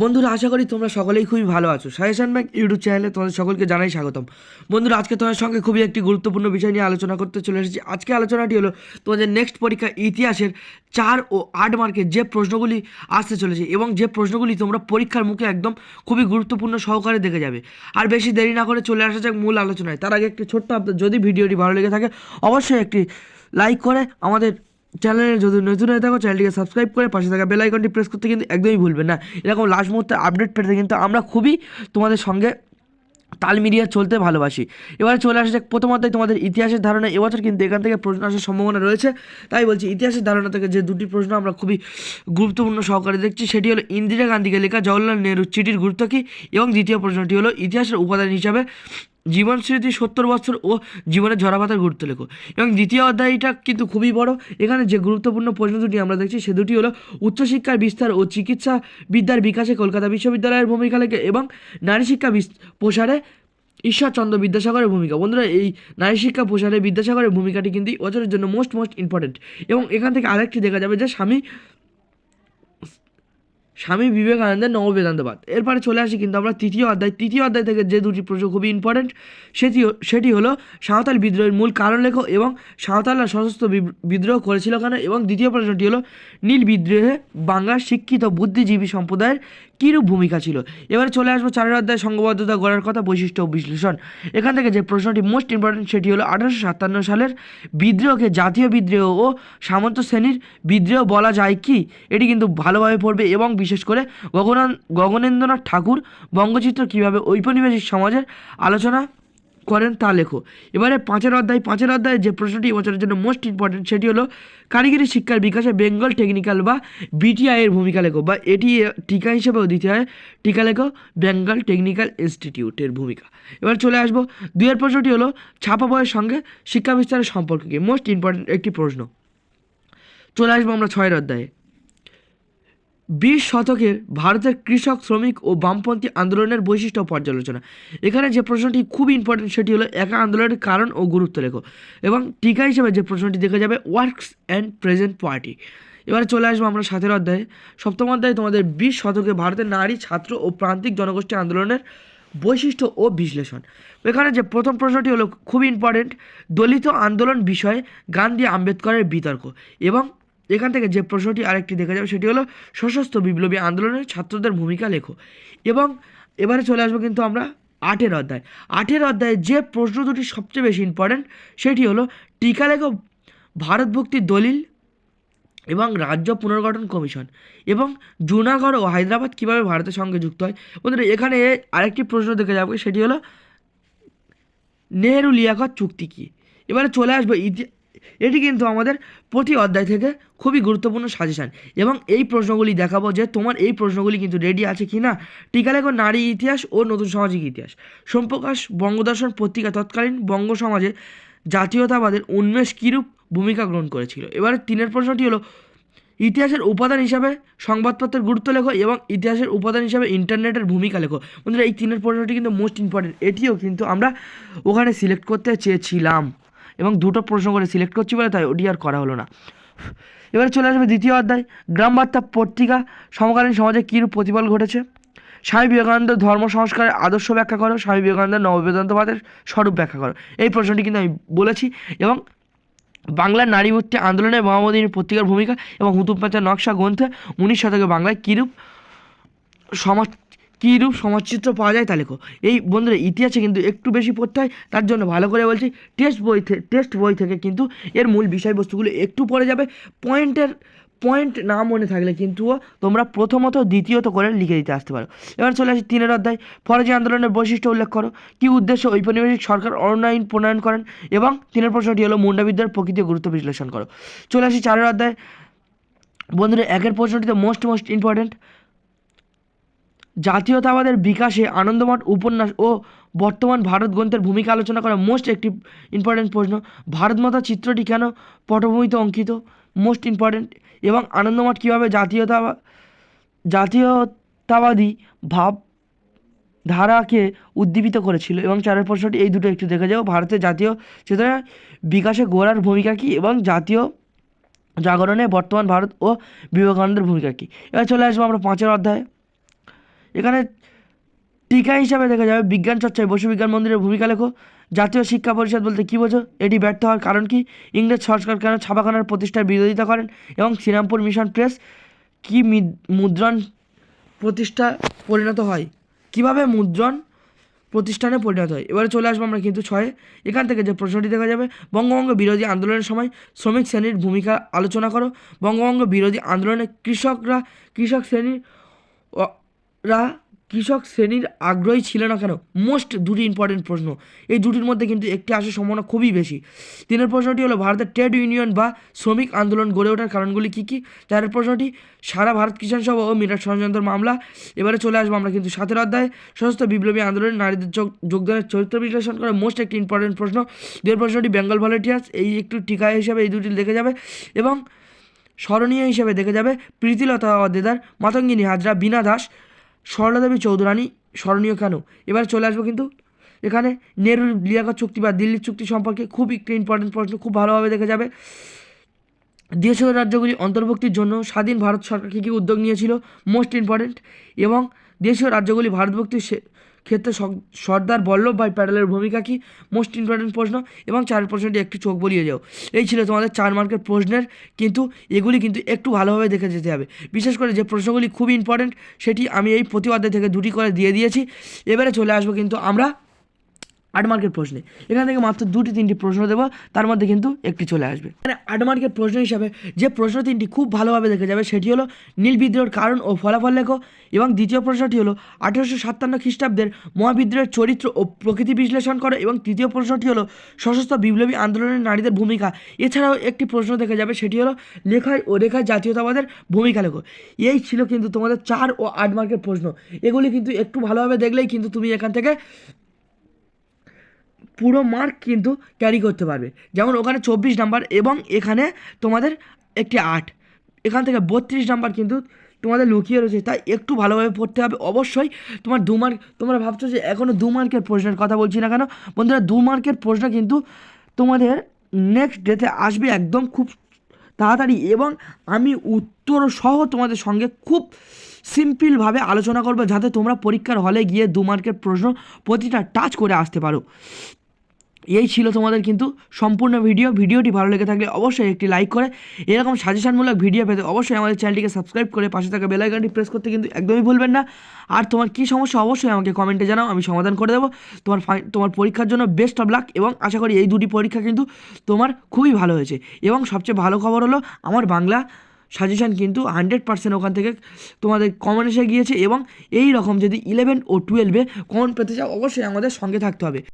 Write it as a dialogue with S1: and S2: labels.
S1: বন্ধুরা, আশা করি তোমরা সকলেই খুবই ভালো আছো। সাজেশন ব্যাংক ইউটিউব চ্যানেলে তোমাদের সকলকে জানাই স্বাগতম। বন্ধুরা, আজকে তোমাদের সঙ্গে খুবই একটি গুরুত্বপূর্ণ বিষয় নিয়ে আলোচনা করতে চলে এসেছি। আজকে আলোচনাটি হলো তোমাদের নেক্সট পরীক্ষা ইতিহাসের চার ও আট মার্কের যে প্রশ্নগুলি আসতে চলেছে এবং যে প্রশ্নগুলি তোমরা পরীক্ষার মুখে একদম খুবই গুরুত্বপূর্ণ সহকারে দেখে যাবে। আর বেশি দেরি না করে চলে আসা যাক মূল আলোচনায়। তার আগে একটি ছোট্ট আপনার যদি ভিডিওটি ভালো লেগে থাকে, অবশ্যই একটি লাইক করে আমাদের চ্যানেলে যদি নতুন হয়ে থাকো, চ্যানেলটিকে সাবস্ক্রাইব করে পাশে থাকা বেল আইকনটি প্রেস করতে কিন্তু একদমই ভুলবেন না। এরকম লাস্ট মুহূর্তে আপডেট পেতে কিন্তু আমরা খুবই তোমাদের সঙ্গে তাল মিলিয়ে চলতে ভালোবাসি। এবারে চলে আসে যাক, প্রথমত তোমাদের ইতিহাসের ধারণা। এবছর কিন্তু এখান থেকে প্রশ্ন আসার সম্ভাবনা রয়েছে। তাই বলছি, ইতিহাসের ধারণা থেকে যে দুটি প্রশ্ন আমরা খুবই গুরুত্বপূর্ণ সহকারে দেখছি, সেটি হলো ইন্দিরা গান্ধীকে লেখা জওয়াহরলাল নেহরুর চিঠির গুরুত্ব কী? এবং দ্বিতীয় প্রশ্নটি হলো ইতিহাসের উপাদান হিসাবে জীবন স্মৃতি সত্তর বছর ও জীবনের ঝরাপাতার গুরুত্ব লেখো। এবং দ্বিতীয় অধ্যায়টা কিন্তু খুবই বড়। এখানে যে গুরুত্বপূর্ণ প্রশ্ন দুটি আমরা দেখছি, সে দুটি হলো উচ্চশিক্ষার বিস্তার ও চিকিৎসা বিদ্যার বিকাশে কলকাতা বিশ্ববিদ্যালয়ের ভূমিকা লেখে এবং নারী শিক্ষা প্রসারে ঈশ্বরচন্দ্র বিদ্যাসাগরের ভূমিকা। বন্ধুরা, এই নারী শিক্ষা প্রসারে বিদ্যাসাগরের ভূমিকাটি কিন্তু বছরের জন্য মোস্ট মোস্ট ইম্পর্টেন্ট এবং এখান থেকে আরেকটি দেখা যাবে যে স্বামী স্বামী বিবেকানন্দের নববেদান্তবাদ। এরপরে চলে আসি কিন্তু আমরা তৃতীয় অধ্যায়। তৃতীয় অধ্যায় থেকে যে দুটি প্রশ্ন খুবই ইম্পর্টেন্ট সেটি সেটি হলো, সাঁওতাল বিদ্রোহের মূল কারণ লেখো এবং সাঁওতালরা সশস্ত্র বিদ্রোহ করেছিল কেন? এবং দ্বিতীয় প্রশ্নটি হলো, নীল বিদ্রোহে বাংলার শিক্ষিত বুদ্ধিজীবী সম্প্রদায়ের কীরূপ ভূমিকা ছিল? এবারে চলে আসব চারের অধ্যায় সংঘবদ্ধতা গড়ার কথা, বৈশিষ্ট্য বিশ্লেষণ। এখান থেকে যে প্রশ্নটি মোস্ট ইম্পর্টেন্ট সেটি হলো আঠারোশো সাতান্ন সালের বিদ্রোহকে জাতীয় বিদ্রোহ ও সামন্ত শ্রেণির বিদ্রোহ বলা যায় কি? এটি কিন্তু ভালোভাবে পড়বে এবং বিশেষ করে গগনান, গগনেন্দ্রনাথ ঠাকুর বঙ্গচিত্র কীভাবে ঔপনিবেশিক সমাজের আলোচনা করেন তা লেখো। এবারে পাঁচের অধ্যায়, পাঁচের অধ্যায়ে যে প্রশ্নটি এবছরের জন্য মোস্ট ইম্পর্টেন্ট সেটি হলো কারিগরি শিক্ষার বিকাশে বেঙ্গল টেকনিক্যাল বা বিটিআই এর ভূমিকা লেখো বা এটি টিকা হিসেবেও দিতে হয়। টিকা লেখো, বেঙ্গল টেকনিক্যাল ইনস্টিটিউটের ভূমিকা। এবার চলে আসব। দুইয়ের প্রশ্নটি হলো, ছাপা বইয়ের সঙ্গে শিক্ষা বিস্তারের সম্পর্ক কি? মোস্ট ইম্পর্টেন্ট একটি প্রশ্ন। চলে আসব আমরা ছয়ের অধ্যায়ে। বিশ শতকের ভারতের কৃষক, শ্রমিক ও বামপন্থী আন্দোলনের বৈশিষ্ট্য পর্যালোচনা। এখানে যে প্রশ্নটি খুব ইম্পর্টেন্ট সেটি হলো একা আন্দোলনের কারণ ও গুরুত্ব লেখো এবং টিকা হিসেবে যে প্রশ্নটি দেখা যাবে ওয়ার্কস অ্যান্ড প্রেজেন্ট পার্টি এবারে চলে আসব আমরা সাতের অধ্যায়ে। সপ্তম অধ্যায়ে তোমাদের বিশ শতকে ভারতের নারী, ছাত্র ও প্রান্তিক জনগোষ্ঠী আন্দোলনের বৈশিষ্ট্য ও বিশ্লেষণ। এখানে যে প্রথম প্রশ্নটি হলো খুব ইম্পর্টেন্ট দলিত আন্দোলন বিষয়ে গান্ধী আম্বেদকরের বিতর্ক এবং এখান থেকে যে প্রশ্নটি আরেকটি দেখা যাবে, সেটি হলো, সশস্ত্র বিপ্লবী আন্দোলনের ছাত্রদের ভূমিকা লেখো। এবং এবারে চলে আসব কিন্তু আমরা আটের অধ্যায়। আটের অধ্যায়ে যে প্রশ্ন দুটি সবচেয়ে বেশি ইম্পর্ট্যান্ট সেটি হলো, টিকা লেখো ভারতভুক্তির দলিল এবং রাজ্য পুনর্গঠন কমিশন এবং জুনাগড় ও হায়দ্রাবাদ কীভাবে ভারতের সঙ্গে যুক্ত হয়। বন্ধুরা, এখানে আরেকটি প্রশ্ন দেখে যাবে, সেটি হলো, নেহেরু লিয়াকত চুক্তি কী? এবারে চলে আসবে ইতি এটি কিন্তু আমাদের প্রতি অধ্যায় থেকে খুবই গুরুত্বপূর্ণ সাজেশান এবং এই প্রশ্নগুলি দেখাবো যে তোমার এই প্রশ্নগুলি কিন্তু রেডি আছে কি না টিকা লেখো নারী ইতিহাস ও নতুন সামাজিক ইতিহাস। সোমপ্রকাশ বঙ্গদর্শন পত্রিকা তৎকালীন বঙ্গ সমাজে জাতীয়তাবাদের উন্মেষ কীরূপ ভূমিকা গ্রহণ করেছিল? এবারে তিনের প্রশ্নটি হলো, ইতিহাসের উপাদান হিসাবে সংবাদপত্রের গুরুত্ব লেখো এবং ইতিহাসের উপাদান হিসাবে ইন্টারনেটের ভূমিকা লেখো। বন্ধুরা, এই তিনের প্রশ্নটি কিন্তু মোস্ট ইম্পর্টেন্ট এটিও কিন্তু আমরা ওখানে সিলেক্ট করতে চেয়েছিলাম। এবং দুটো প্রশ্ন করে সিলেক্ট করছি বলে তাই ওটি আর করা হলো না। এবারে চলে আসবে দ্বিতীয় অধ্যায় গ্রাম বার্তা পত্রিকা, সমকালীন সমাজে কীরূপ প্রতিফল ঘটেছে? স্বামী বিবেকানন্দ ধর্ম সংস্কারের আদর্শ ব্যাখ্যা করো, স্বামী বিবেকানন্দের নববেদান্তবাদের স্বরূপ ব্যাখ্যা করো। এই প্রশ্নটি কিন্তু আমি বলেছি এবং বাংলার নারী মুক্তি আন্দোলনে মহামদিনী পত্রিকার ভূমিকা এবং হুতুম নকশা গ্রন্থে উনিশ শতকে বাংলায় কীরূপ সমাজ কীরূপ সমাজচিত্র পাওয়া যায় তা লেখো। এই বন্ধুরা, ইতিহাসে কিন্তু একটু বেশি পড়তে হয়, তার জন্য ভালো করে বলছি টেস্ট বই টেস্ট বই থেকে কিন্তু এর মূল বিষয়বস্তুগুলো একটু পড়ে যাবে। পয়েন্টের পয়েন্ট না মনে থাকলে কিন্তু তোমরা প্রথমত, দ্বিতীয়ত করে লিখে দিতে আসতে পারো। এবার চলে আসি তিনের অধ্যায়। ফরাজি আন্দোলনের বৈশিষ্ট্য উল্লেখ করো। কী উদ্দেশ্যে ঔপনিবেশিক সরকার অরণ্যায়ন প্রণয়ন করেন এবং তিনের প্রশ্নটি হলো মুন্ডাবিদ্যার প্রকৃতি গুরুত্ব বিশ্লেষণ করো। চলে আসি চারের অধ্যায়। বন্ধুরা, একের প্রশ্নটিতে মোস্ট মোস্ট ইম্পর্ট্যান্ট জাতীয়তাবাদের বিকাশে আনন্দমঠ উপন্যাস ও বর্তমান ভারত গ্রন্থের ভূমিকা আলোচনা করা মোস্ট একটি ইম্পর্টেন্ট প্রশ্ন। ভারতমাতা চিত্রটি কেন পটভূমিতে অঙ্কিত? মোস্ট ইম্পর্টেন্ট এবং আনন্দমঠ কীভাবে জাতীয়তা জাতীয়তাবাদী ভাব ধারাকে উদ্দীপিত করেছিল? এবং চারের প্রশ্নটি এই দুটো একটু দেখে যাও। ভারতের জাতীয় চেতনা বিকাশে গোড়ার ভূমিকা কী এবং জাতীয় জাগরণে বর্তমান ভারত ও বিবেকানন্দের ভূমিকা কী? এবার চলে আসব আমরা পাঁচের অধ্যায়ে। এখানে টিকা হিসাবে দেখা যাবে, বিজ্ঞান চর্চায় বসু বিজ্ঞান মন্দিরের ভূমিকা লেখো। জাতীয় শিক্ষা পরিষদ বলতে কী বোঝো? এটি ব্যর্থ হওয়ার কারণ কি? ইংরেজ সরকার কেন ছাপাখানার প্রতিষ্ঠার বিরোধিতা করেন? এবং শ্রীরামপুর মিশন প্রেস কি মিদ- মুদ্রণ প্রতিষ্ঠা পরিণত হয়? কীভাবে মুদ্রণ প্রতিষ্ঠানে পরিণত হয়? এবারে চলে আসব আমরা কিন্তু ছয়ে। এখান থেকে যে প্রশ্নটি দেখা যাবে বঙ্গবঙ্গ বিরোধী আন্দোলনের সময় শ্রমিক শ্রেণির ভূমিকা আলোচনা করো। বঙ্গবঙ্গ বিরোধী আন্দোলনে কৃষকরা, কৃষক শ্রেণির রা কৃষক শ্রেণির আগ্রহী ছিল না কেন? মোস্ট দুটি ইম্পর্টেন্ট প্রশ্ন। এই দুটির মধ্যে কিন্তু একটি আসার সম্ভাবনা খুবই বেশি। তিনের প্রশ্নটি হলো, ভারতের ট্রেড ইউনিয়ন বা শ্রমিক আন্দোলন গড়ে ওঠার কারণগুলি কী কী? চারের প্রশ্নটি, সারা ভারত কিষাণ সভা ও মিরাট ষড়যন্ত্র মামলা। এবারে চলে আসব আমরা কিন্তু সাতের অধ্যায়ে। সশস্ত্র বিপ্লবী আন্দোলনে নারীদের যোগ- যোগদানের চরিত্র বিশ্লেষণ করে মোস্ট একটি ইম্পর্টেন্ট প্রশ্ন। দুয়ের প্রশ্নটি বেঙ্গল ভলেন্টিয়ার্স এই একটু টিকা হিসাবে এই দুটি দেখে যাবে এবং স্মরণীয় হিসেবে দেখে যাবে, প্রীতিলতা দেদার, মাতঙ্গিনী হাজরা, বীণা দাস সরলাদেবী চৌধুরানী, স্মরণীয় কেন? এবার চলে আসব কিন্তু এখানে নেহরুর লিয়াকত চুক্তি বা দিল্লির চুক্তি সম্পর্কে খুব একটি ইম্পর্টেন্ট প্রশ্ন, খুব ভালোভাবে দেখা যাবে। দেশীয় রাজ্যগুলি অন্তর্ভুক্তির জন্য স্বাধীন ভারত সরকার কী কী উদ্যোগ নিয়েছিল? মোস্ট ইম্পর্টেন্ট এবং দেশীয় রাজ্যগুলি ভারতভুক্তির সে- ক্ষেত্রে সর্দার বল্লভভাই প্যাটেলের ভূমিকা কি? মোস্ট ইম্পর্টেন্ট প্রশ্ন এবং চার প্রশ্নটি একটু চোখ বলিয়ে যাও। এই ছিল তোমাদের চার মার্কের প্রশ্নের, কিন্তু এগুলি কিন্তু একটু ভালোভাবে দেখে যেতে হবে। বিশেষ করে যে প্রশ্নগুলি খুব ইম্পর্টেন্ট সেটি আমি এই প্রতিবাদে থেকে দুটি করে দিয়ে দিয়েছি। এবারে চলে আসব কিন্তু আমরা আট মার্কের প্রশ্নে। এখান থেকে মাত্র দুটি, তিনটি প্রশ্ন দেবো, তার মধ্যে কিন্তু একটি চলে আসবে। মানে আট মার্কের প্রশ্ন হিসাবে যে প্রশ্ন তিনটি খুব ভালোভাবে দেখে যাবে, সেটি হলো নীল বিদ্রোহের কারণ ও ফলাফল লেখো, এবং দ্বিতীয় প্রশ্নটি হলো আঠেরোশো সাতান্ন খ্রিস্টাব্দের মহাবিদ্রোহের চরিত্র ও প্রকৃতি বিশ্লেষণ করো, এবং তৃতীয় প্রশ্নটি হলো সশস্ত্র বিপ্লবী আন্দোলনের নারীদের ভূমিকা। এছাড়াও একটি প্রশ্ন দেখা যাবে, সেটি হলো লেখায় ও রেখায় জাতীয়তাবাদের ভূমিকা লেখো। এই ছিল কিন্তু তোমাদের চার ও আট মার্কের প্রশ্ন। এগুলি কিন্তু একটু ভালোভাবে দেখলেই কিন্তু তুমি এখান থেকে পুরো মার্ক কিন্তু ক্যারি করতে পারবে। যেমন ওখানে চব্বিশ নাম্বার এবং এখানে তোমাদের একটি আট। এখান থেকে বত্রিশ নাম্বার কিন্তু তোমাদের লুকিয়ে রয়েছে। তাই একটু ভালোভাবে পড়তে হবে। অবশ্যই তোমার দু মার্ক তোমরা ভাবছ যে এখনও দু মার্কের প্রশ্নের কথা বলছি না কেন? বন্ধুরা, দু মার্কের প্রশ্ন কিন্তু তোমাদের নেক্সট ডেতে আসবে একদম খুব তাড়াতাড়ি এবং আমি উত্তর সহ তোমাদের সঙ্গে খুব সিম্পলভাবে আলোচনা করব। যাতে তোমরা পরীক্ষার হলে গিয়ে দু মার্কের প্রশ্ন প্রতিটা টাচ করে আসতে পারো। এই ছিল তোমাদের কিন্তু সম্পূর্ণ ভিডিও। ভিডিওটি ভালো লেগে থাকলে অবশ্যই একটি লাইক করে। এরকম সাজেশনমূলক ভিডিও পেতে অবশ্যই আমাদের চ্যানেলটিকে সাবস্ক্রাইব করে পাশে থাকা বেল আইকনটি প্রেস করতে কিন্তু একদমই ভুলবেন না। আর তোমার কী সমস্যা অবশ্যই আমাকে কমেন্টে জানাও, আমি সমাধান করে দেবো। তোমার তোমার পরীক্ষার জন্য বেস্ট অফ লাক এবং আশা করি এই দুটি পরীক্ষা কিন্তু তোমার খুবই ভালো হয়েছে। এবং সবচেয়ে ভালো খবর হলো, আমার বাংলা সাজেশান কিন্তু হান্ড্রেড পার্সেন্ট ওখান থেকে তোমাদের কমন এসে গিয়েছে এবং এই রকম যদি ইলেভেন ও টুয়েলভে কমন পেতে চাও, অবশ্যই আমাদের সঙ্গে থাকতে হবে।